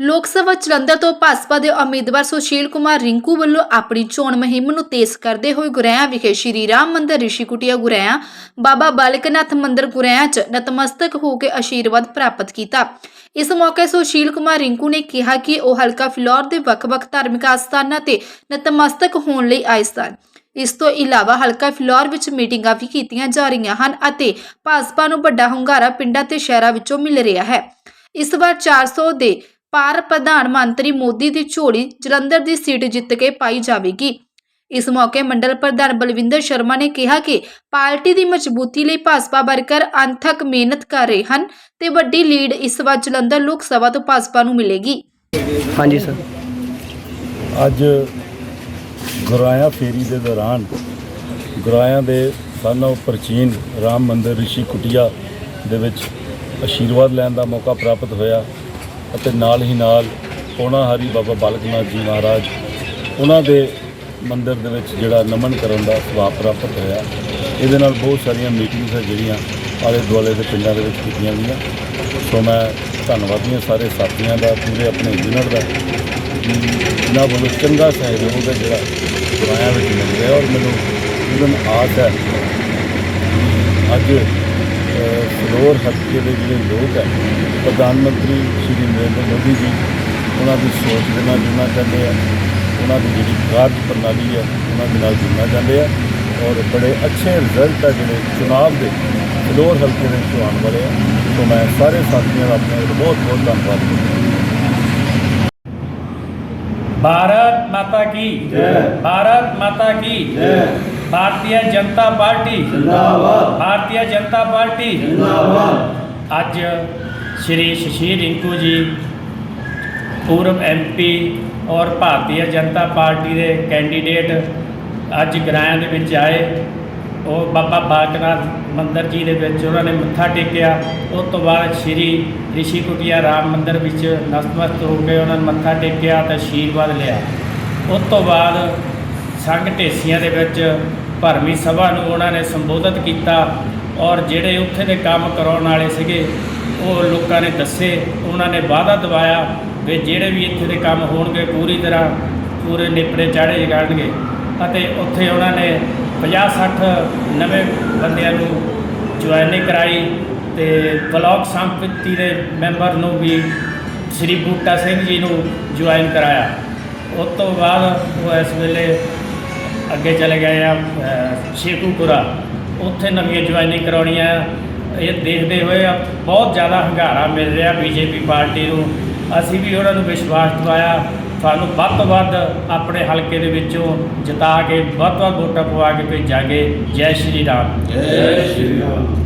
ਲੋਕ ਸਭਾ ਜਲੰਧਰ ਤੋਂ ਭਾਜਪਾ ਦੇ ਉਮੀਦਵਾਰ ਸੁਸ਼ੀਲ ਕੁਮਾਰ ਰਿੰਕੂ ਵੱਲੋਂ ਆਪਣੀ ਚੋਣ ਮੁਹਿੰਮ ਨੂੰ ਤੇਜ਼ ਕਰਦੇ ਹੋਏ ਗੁਰੇਆ ਵਿਖੇ ਸ਼੍ਰੀ ਰਾਮ ਮੰਦਿਰ, ਰਿਸ਼ੀ ਕੁਟੀਆ ਬਾਬਾ ਬਾਲਕਨਾਥ ਮੰਦਿਰ ਗੁਰੇਆ 'ਚ ਨਤਮਸਤਕ ਹੋ ਕੇ ਆਸ਼ੀਰਵਾਦ ਪ੍ਰਾਪਤ ਕੀਤਾ। ਇਸ ਮੌਕੇ ਸੁਸ਼ੀਲ ਕੁਮਾਰ ਰਿੰਕੂ ਨੇ ਕਿਹਾ ਕਿ ਉਹ ਹਲਕਾ ਫਿਲੌਰ ਦੇ ਵੱਖ-ਵੱਖ ਧਾਰਮਿਕ ਆਸਥਾਨਾਂ ਤੇ ਨਤਮਸਤਕ ਹੋਣ ਲਈ ਆਏ ਸਨ ਇਸ ਤੋਂ ਇਲਾਵਾ ਹਲਕਾ ਫਿਲੌਰ ਵਿੱਚ ਮੀਟਿੰਗਾਂ ਵੀ ਕੀਤੀਆਂ ਜਾ ਰਹੀਆਂ ਹਨ ਅਤੇ ਭਾਜਪਾ ਨੂੰ ਵੱਡਾ ਹੁੰਗਾਰਾ ਪਿੰਡਾਂ ਤੇ ਸ਼ਹਿਰਾਂ ਵਿੱਚੋਂ ਮਿਲ ਰਿਹਾ ਹੈ। ਇਸ ਵਾਰ 400 ਦੇ ਪਾਰ ਪ੍ਰਧਾਨ ਮੰਤਰੀ ਮੋਦੀ ਦੀ ਝੋਲੀ ਜਲੰਧਰ ਦੀ ਸੀਟ ਜਿੱਤ ਕੇ ਪਾਈ ਜਾਵੇਗੀ। ਇਸ ਮੌਕੇ ਮੰਡਲ ਪ੍ਰਧਾਨ ਬਲਵਿੰਦਰ ਸ਼ਰਮਾ ਨੇ ਕਿਹਾ ਕਿ ਪਾਰਟੀ ਦੀ ਮਜ਼ਬੂਤੀ ਲਈ ਭਾਜਪਾ ਵਰਕਰ ਅੰਥਕ ਮਿਹਨਤ ਕਰ ਰਹੇ ਹਨ ਤੇ ਵੱਡੀ ਲੀਡ ਇਸ ਵਾਰ ਜਲੰਧਰ ਲੋਕ ਸਭਾ ਤੋਂ ਭਾਜਪਾ ਨੂੰ ਮਿਲੇਗੀ। ਹਾਂਜੀ ਸਰ। ਅੱਜ ਗੁਰਾਇਆ ਫੇਰੀ ਦੇ ਦੌਰਾਨ ਗੁਰਾਇਆ ਦੇ ਸਾਨੋ ਪ੍ਰਾਚੀਨ ਰਾਮ ਮੰਦਿਰ ਰਿਸ਼ੀ ਕੁਟੀਆ ਦੇ ਵਿੱਚ ਆਸ਼ੀਰਵਾਦ ਲੈਣ ਦਾ ਮੌਕਾ ਪ੍ਰਾਪਤ ਹੋਇਆ। ਅਤੇ ਨਾਲ ਹੀ ਨਾਲ ਪੋਣਾ ਹਰੀ ਬਾਬਾ ਬਾਲਕਨਾਥ ਜੀ ਮਹਾਰਾਜ, ਉਹਨਾਂ ਦੇ ਮੰਦਿਰ ਦੇ ਵਿੱਚ ਜਿਹੜਾ ਨਮਨ ਕਰਨ ਦਾ ਸੁਭਾਅ ਪ੍ਰਾਪਤ ਹੋਇਆ। ਇਹਦੇ ਨਾਲ ਬਹੁਤ ਸਾਰੀਆਂ ਮੀਟਿੰਗਸ ਹੈ ਜਿਹੜੀਆਂ ਆਲੇ ਦੁਆਲੇ ਦੇ ਪਿੰਡਾਂ ਦੇ ਵਿੱਚ ਕੀਤੀਆਂ ਗਈਆਂ। ਸੋ ਮੈਂ ਧੰਨਵਾਦੀ ਹਾਂ ਸਾਰੇ ਸਾਥੀਆਂ ਦਾ, ਪੂਰੇ ਆਪਣੇ ਯੂਨਿਟ ਦਾ ਇਹਨਾਂ ਵੱਲੋਂ ਚੰਗਾ ਸਹਿਯੋਗ ਹੈ ਜਿਹੜਾ ਗੁਰਾਇਆ ਵਿੱਚ ਮਿਲ ਰਿਹਾ ਔਰ ਮੈਨੂੰ ਇਹਦਨ ਆਸ ਹੈ ਅੱਜ ਅ, ਹਲਕੇ ਦੇ ਜਿਹੜੇ ਲੋਕ ਹੈ ਪ੍ਰਧਾਨ ਮੰਤਰੀ ਸ਼੍ਰੀ ਨਰਿੰਦਰ ਮੋਦੀ ਜੀ ਉਹਨਾਂ ਦੀ ਸੋਚ ਦੇ ਨਾਲ ਜੁੜਨਾ ਚਾਹੁੰਦੇ ਆ। ਉਹਨਾਂ ਦੀ ਜਿਹੜੀ ਕਾਰਜ ਪ੍ਰਣਾਲੀ ਹੈ ਉਹਨਾਂ ਦੇ ਨਾਲ ਜੁੜਨਾ ਚਾਹੁੰਦੇ ਆ ਔਰ ਬੜੇ ਅੱਛੇ ਰਿਜ਼ਲਟ ਹੈ ਜਿਹੜੇ ਚੁਣਾਵ ਦੇ ਫਲੋਰ ਹਲਕੇ ਦੇ ਵਿੱਚ ਆਉਣ ਵਾਲੇ ਆ। ਸੋ ਮੈਂ ਸਾਰੇ ਸਾਥੀਆਂ ਦਾ ਆਪਣੇ ਵੱਲੋਂ ਬਹੁਤ ਬਹੁਤ ਧੰਨਵਾਦ ਕਰਦਾ ભારત માતા કી ભારત માતા કી ભારતીય જનતા પાર્ટી ભારતીય જનતા પાર્ટી ਅੱਜ ਸ਼੍ਰੀ ਸ਼ਸ਼ੀਰ ਰਿੰਕੂ ਜੀ ਪੂਰਬ ਐਮਪੀ ਔਰ ਭਾਰਤੀ ਜਨਤਾ ਪਾਰਟੀ ਦੇ ਕੈਂਡੀਡੇਟ ਅੱਜ ਗਰਾਇਆਂ ਦੇ ਵਿੱਚ ਆਏ ਉਹ ਬਾਬਾ ਬਾਲਕਨਾਥ ਮੰਦਰ ਜੀ ਦੇ ਵਿੱਚ ਉਹਨਾਂ ਨੇ ਮੱਥਾ ਟੇਕਿਆ। ਉਸ ਤੋਂ ਬਾਅਦ ਸ਼੍ਰੀ ਰਿਸ਼ੀ ਕੁਟੀਆ ਰਾਮ ਮੰਦਰ ਵਿੱਚ ਨਤਮਸਤਕ ਹੋ ਕੇ ਉਹਨਾਂ ਨੇ ਮੱਥਾ ਟੇਕਿਆ ਤੇ ਆਸ਼ੀਰਵਾਦ ਲਿਆ। ਉਸ ਤੋਂ ਬਾਅਦ ਸੰਘ ਢੇਸੀਆਂ ਦੇ ਵਿੱਚ ਭਰਮੀ ਸਭਾ ਨੂੰ ਉਹਨਾਂ ਨੇ ਸੰਬੋਧਿਤ ਕੀਤਾ ਔਰ ਜਿਹੜੇ ਉੱਥੇ ਦੇ ਕੰਮ ਕਰਾਉਣ ਵਾਲੇ ਸੀਗੇ, ਉਹ ਲੋਕਾਂ ਨੇ ਦੱਸੇ, ਉਹਨਾਂ ਨੇ ਵਾਅਦਾ ਦਿਵਾਇਆ ਵੀ ਜਿਹੜੇ ਵੀ ਇੱਥੇ ਦੇ ਕੰਮ ਹੋਣਗੇ ਪੂਰੀ ਤਰ੍ਹਾਂ ਪੂਰੇ ਨਿਪੜੇ ਚਾੜੇ ਜਾਣਗੇ। ਅਤੇ ਉੱਥੇ ਉਹਨਾਂ ਨੇ 50 60 ਨਵੇਂ ਬੰਦਿਆਂ ਨੂੰ ਜੁਆਇਨਿੰਗ ਕਰਾਈ ਤੇ ਬਲਾਕ ਸੰਪਤੀ ਦੇ ਮੈਂਬਰ ਨੂੰ ਵੀ ਸ੍ਰੀ ਬੂਟਾ ਸਿੰਘ ਜੀ ਨੂੰ ਜੁਆਇਨ ਕਰਾਇਆ। ਉਸ ਤੋਂ ਬਾਅਦ ਉਹ ਇਸ ਵੇਲੇ ਅੱਗੇ ਚਲੇ ਗਏ ਆ ਸ਼ੇਕੂਪੁਰਾ ਉੱਥੇ ਨਵੀਆਂ ਜੁਆਇਨਿੰਗ ਕਰਾਉਣੀਆਂ। ਇਹ ਦੇਖਦੇ ਹੋਏ ਬਹੁਤ ਜ਼ਿਆਦਾ ਹੰਗਾਰਾ ਮਿਲ ਰਿਹਾ ਬੀਜੇਪੀ ਪਾਰਟੀ ਨੂੰ। ਅਸੀਂ ਵੀ ਉਹਨਾਂ ਨੂੰ ਵਿਸ਼ਵਾਸ ਦਿਵਾਇਆ ਤੁਹਾਨੂੰ ਵੱਧ ਤੋਂ ਵੱਧ ਆਪਣੇ ਹਲਕੇ ਦੇ ਵਿੱਚੋਂ ਜਿਤਾ ਕੇ ਵੱਧ ਤੋਂ ਵੱਧ ਵੋਟਾਂ ਪਵਾ ਕੇ ਭੇਜਾਂਗੇ ਜੈ ਸ਼੍ਰੀ ਰਾਮ। ਜੈ ਸ਼੍ਰੀ ਰਾਮ।